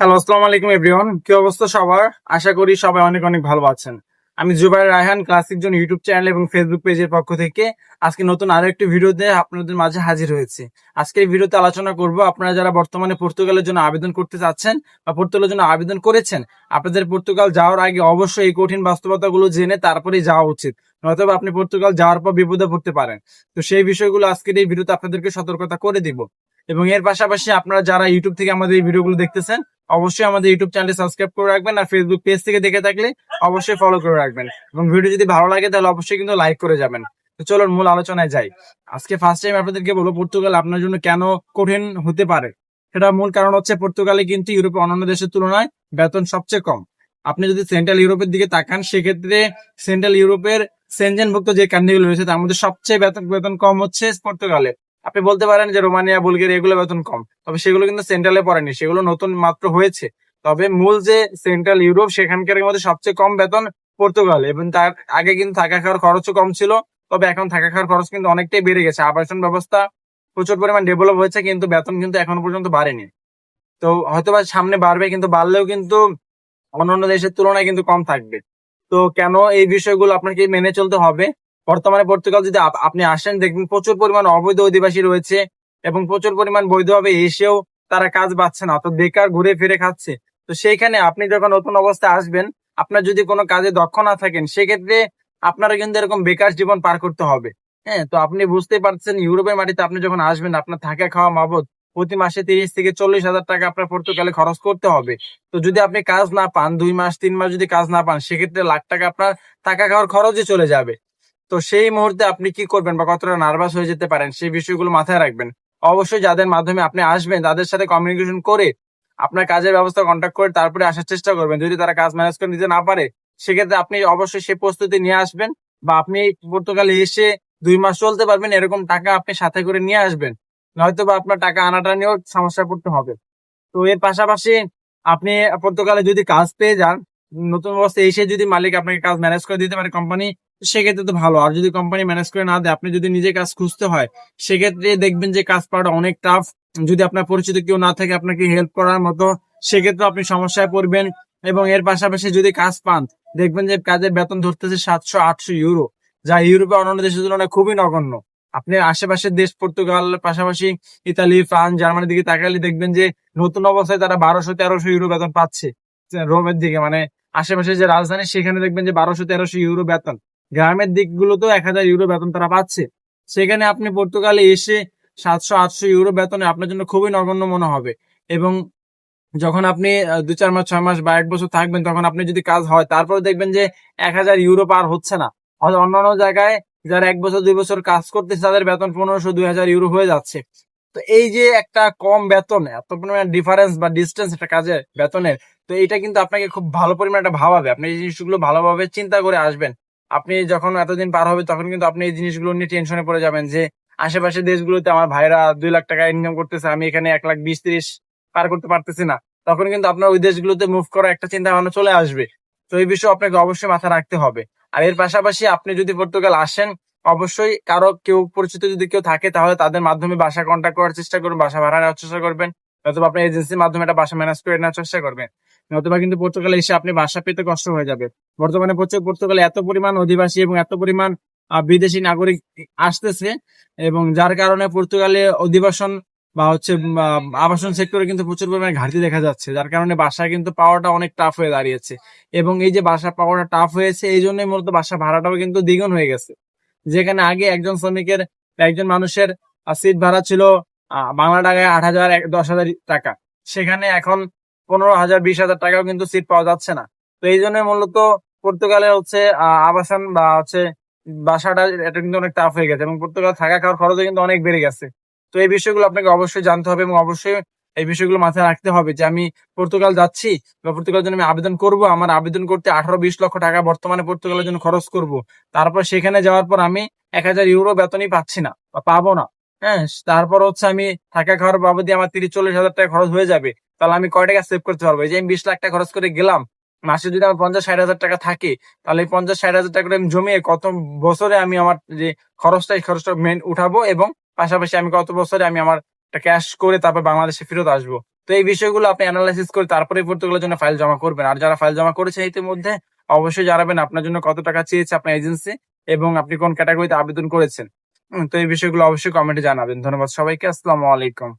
Hello আসসালামু আলাইকুম everyone কি অবস্থা সবার? আশা করি সবাই অনেক অনেক ভালো আছেন। আমি জুবাইর রায়হান ক্লাসিক জন ইউটিউব চ্যানেল এবং ফেসবুক পেজের পক্ষ থেকে আজকে নতুন আরও একটি দিয়ে আপনাদের মাঝে হাজির হয়েছে। আজকে এই ভিডিওতে আলোচনা করব আপনারা যারা বর্তমানে পর্তুগালের জন্য আবেদন করতে চাচ্ছেন বা পর্তুগালের জন্য আবেদন করেছেন, আপনাদের পর্তুগাল যাওয়ার আগে অবশ্যই এই কঠিন বাস্তবতাগুলো জেনে তারপরেই যাওয়া উচিত। নয়তো আপনি পর্তুগাল যাওয়ার পর বিপদে পড়তে পারেন। তো সেই বিষয়গুলো আজকের এই ভিডিওতে আপনাদেরকে সতর্কতা করে দিব। এবং এর পাশাপাশি আপনারা যারা ইউটিউব থেকে আমাদের এই ভিডিওগুলো দেখতেছেন, অবশ্যই আমাদের ইউটিউব চ্যানেলটি সাবস্ক্রাইব করে রাখবেন আর ফেসবুক পেজ থেকে দেখে থাকলে অবশ্যই ফলো করে রাখবেন। এবং ভিডিও যদি ভালো লাগে তাহলে অবশ্যই কিন্তু লাইক করে যাবেন। তো চলুন মূল আলোচনায় যাই। আজকে ফার্স্ট টাইম আপনাদেরকে বলব পর্তুগাল আপনার জন্য কেন কঠিন হতে পারে? সেটা মূল কারণ হচ্ছে পর্তুগালে কিন্তু ইউরোপে অন্যান্য দেশের তুলনায় বেতন সবচেয়ে কম। আপনি যদি সেন্ট্রাল ইউরোপের দিকে তাকান, সেক্ষেত্রে সেন্ট্রাল ইউরোপের সেনজেনভুক্ত যে কান্ট্রিগুলো রয়েছে, তার মধ্যে সবচেয়ে বেতন বেতন কম হচ্ছে পর্তুগালে। আপনি বলতে পারেন যে রোমানিয়া, বুলগেরিয়া এগুলো বেতন কম, তবে সেগুলো কিন্তু সেন্ট্রালে পড়েনি, সেগুলো নতুন মাত্র হয়েছে। তবে মূল যে সেন্ট্রাল ইউরোপ সেখানকার মধ্যে সবচেয়ে কম বেতন পর্তুগাল, এবং তার আগে কিন্তু থাকা খাওয়ার খরচও কম ছিল, তবে এখন থাকা খাওয়ার খরচ কিন্তু অনেকটাই বেড়ে গেছে। আবাসন ব্যবস্থা প্রচুর পরিমাণ ডেভেলপ হয়েছে, কিন্তু বেতন কিন্তু এখনও পর্যন্ত বাড়েনি। তো হয়তোবা সামনে বাড়বে, কিন্তু বাড়লেও কিন্তু অন্যান্য দেশের তুলনায় কিন্তু কম থাকবে। তো কেন এই বিষয়গুলো আপনাকে মেনে চলতে হবে? বর্তমানে পর্তুগাল যদি আপনি আসেন, দেখবেন প্রচুর পরিমাণ অবৈধ অধিবাসী রয়েছে এবং প্রচুর পরিমাণ বৈধভাবে এসেও তারা কাজ পাচ্ছে না, অর্থাৎ বেকার ঘুরে ফিরে খাচ্ছে। তো সেইখানে আপনি যখন নতুন অবস্থায় আসবেন, আপনার যদি কোনো কাজে দক্ষ না থাকেন, সেক্ষেত্রে আপনারা কিন্তু এরকম বেকার জীবন পার করতে হবে। হ্যাঁ তো আপনি বুঝতেই পারছেন, ইউরোপের মাটিতে আপনি যখন আসবেন, আপনার থাকা খাওয়া বাবদ প্রতি মাসে তিরিশ থেকে চল্লিশ হাজার টাকা আপনার পর্তুগালে খরচ করতে হবে। তো যদি আপনি কাজ না পান, দুই মাস, তিন মাস যদি কাজ না পান, সেক্ষেত্রে লাখ টাকা আপনার থাকা খাওয়ার খরচই চলে যাবে। তো সেই মুহূর্তে আপনি কি করবেন বা কতটা নার্ভাস হয়ে যেতে পারেন, সেই বিষয়গুলো মাথায় রাখবেন। অবশ্যই যাদের মাধ্যমে আপনি আসবেন, তাদের সাথে কমিউনিকেশন করে আপনার কাজের ব্যবস্থা কন্ট্যাক্ট করে তারপরে আসার চেষ্টা করবেন। যদি তারা কাজ ম্যানেজ করে নিতে না পারে, সেক্ষেত্রে আপনি অবশ্যই সেই প্রস্তুতি নিয়ে আসবেন বা আপনি পর্তুগালে এসে দুই মাস চলতে পারবেন, এরকম টাকা আপনি সাথে করে নিয়ে আসবেন। নয়তো বা আপনার টাকা আনাটা নিয়েও সমস্যা পড়তে হবে। তো এর পাশাপাশি আপনি পর্তুগালে যদি কাজ পেয়ে যান, নতুন অবস্থায় এসে যদি মালিক আপনাকে কাজ ম্যানেজ করে দিতে পারে কোম্পানি সেক্ষেত্রে তো ভালো। আর যদি কোম্পানি ম্যানেজ করে না দেয়, আপনি যদি নিজে কাজ খুঁজতে হয়, সেক্ষেত্রে দেখবেন যে কাজ পাওয়াটা অনেক টাফ যদি আপনার পরিচিত কেউ না থাকে আপনাকে হেল্প করার মতো, সেক্ষেত্রে আপনি সমস্যায় পড়বেন। এবং এর পাশাপাশি যদি কাজ পান, দেখবেন যে কাজের বেতন ধরতেছে সাতশো, আটশো ইউরো যা ইউরোপে অন্যান্য দেশের তুলনায় খুবই নগণ্য। আপনি আশেপাশের দেশ, পর্তুগাল, পাশাপাশি ইতালি, ফ্রান্স, জার্মানির দিকে তাকালে দেখবেন যে নতুন অবস্থায় তারা বারোশো, তেরোশো ইউরো বেতন পাচ্ছে। রোমের দিকে মানে আশেপাশে যে রাজধানী, সেখানে দেখবেন যে বারোশো, তেরোশো ইউরো বেতন। গ্রামের দিকগুলোতেও এক হাজার ইউরো বেতন তারা পাচ্ছে। সেখানে আপনি পর্তুগালে এসে সাতশো, আটশো ইউরো বেতনে আপনার জন্য খুবই নগণ্য মনে হবে। এবং যখন আপনি দু চার মাস, ছয় মাস বা এক বছর থাকবেন, তখন আপনি যদি কাজ হয়, তারপরে দেখবেন যে এক হাজার ইউরো পার হচ্ছে না। অন্যান্য জায়গায় যারা এক বছর, দুই বছর কাজ করতেছে, তাদের বেতন পনেরোশো, দুই হাজার ইউরো হয়ে যাচ্ছে। তো এই যে একটা কম বেতন, এত পরিমাণ ডিফারেন্স বা ডিস্টেন্স একটা কাজে বেতনের, তো এটা কিন্তু আপনাকে খুব ভালো পরিমাণ একটা ভাবাবে। আপনি এই জিনিসগুলো ভালোভাবে চিন্তা করে আসবেন। আপনি যখন এতদিন পার হবে, তখন কিন্তু আপনি এই জিনিসগুলো নিয়ে টেনশনে পড়ে যাবেন যে আশেপাশের দেশগুলোতে আমার ভাইরা দুই লাখ টাকা ইনকাম করতেছে, আমি এখানে এক লাখ বিশ তিরিশ পার করতে পারতেছি না। তখন কিন্তু আপনার ওই দেশগুলোতে মুভ করা একটা চিন্তা ভাবনা চলে আসবে। তো এই বিষয়ে আপনাকে অবশ্যই মাথা রাখতে হবে। আর এর পাশাপাশি আপনি যদি পর্তুগাল আসেন, অবশ্যই কারও কেউ পরিচিত যদি কেউ থাকে, তাহলে তাদের মাধ্যমে বাসা কন্ট্যাক্ট করার চেষ্টা করবেন বাসা ভাড়া নেওয়ার চেষ্টা করবেন। অথবা আপনার এজেন্সির মাধ্যমে একটা বাসা ম্যানেজ করে নেওয়ার চেষ্টা করবেন। অথবা কিন্তু পর্তুগালে এসে আপনি বাসা পেতে কষ্ট হয়ে যাবে। বর্তমানে পর্তুগালে এত পরিমাণ অধিবাসী এবং এত পরিমাণ বিদেশি নাগরিক আসতেছে এবং যার কারণে পর্তুগালে অধিবাসন বা হচ্ছে আবাসন সেক্টরে কিন্তু প্রচুর পরিমাণে ঘাটতি দেখা যাচ্ছে। যার কারণে বাসা কিন্তু পাওয়াটা অনেক টাফ হয়ে দাঁড়িয়েছে। এবং এই যে বাসা পাওয়াটা টাফ হয়েছে, এই জন্যই মূলত বাসা ভাড়াটাও কিন্তু দ্বিগুণ হয়ে গেছে। যেখানে আগে একজন শ্রমিকের একজন মানুষের সিট ভাড়া ছিল বাংলা টাকায় আট হাজার দশ হাজার টাকা। সেখানে এখন পনেরো হাজার, বিশ হাজার টাকাও কিন্তু সিট পাওয়া যাচ্ছে না। তো এই জন্য মূলত পর্তুগালে হচ্ছে আবাসন বা হচ্ছে বাসাটা, এটা কিন্তু অনেক টাফ হয়ে গেছে এবং পর্তুগাল থাকা খাওয়ার খরচও কিন্তু অনেক বেড়ে গেছে। তো এই বিষয়গুলো আপনাকে অবশ্যই জানতে হবে এবং অবশ্যই এই বিষয়গুলো মাথায় রাখতে হবে যে আমি পর্তুগাল যাচ্ছি বা পর্তুগালের জন্য আমি আবেদন করব। আমার আবেদন করতে আঠারো, বিশ লক্ষ টাকা বর্তমানে পর্তুগালের জন্য খরচ করব। তারপর সেখানে যাওয়ার পর আমি এক হাজার ইউরো বেতনই পাচ্ছি না বা পাবো না। হ্যাঁ তারপর হচ্ছে আমি থাকা খাওয়ার বাবদে আমার তিরিশ চল্লিশ হাজার টাকা খরচ হয়ে যাবে। তাহলে আমি কয় টাকা সেভ করতে পারব? এই যে আমি বিশ লাখ টাকা খরচ করে গেলাম, মাসে যদি আমার পঞ্চাশ ষাট হাজার টাকা থাকে, তাহলে এই পঞ্চাশ ষাট হাজার টাকা আমি জমিয়ে কত বছরে আমি আমার যে খরচটা, এই খরচটা মেন উঠাবো এবং পাশাপাশি আমি কত বছরে আমি আমার ক্যাশ করে তারপর বাংলাদেশে ফেরত আসব? তো এই বিষয়গুলো আপনি অ্যানালাইসিস করে তারপরে পর্তুগুলোর জন্য ফাইল জমা করবেন। আর যারা ফাইল জমা করেছে ইতিমধ্যে, অবশ্যই জানাবেন আপনার জন্য কত টাকা চেয়েছে আপনার এজেন্সি এবং আপনি কোন ক্যাটাগরিতে আবেদন করেছেন। তো এই বিষয়গুলো অবশ্যই কমেন্টে জানাবেন। ধন্যবাদ সবাইকে আসসালামু আলাইকুম।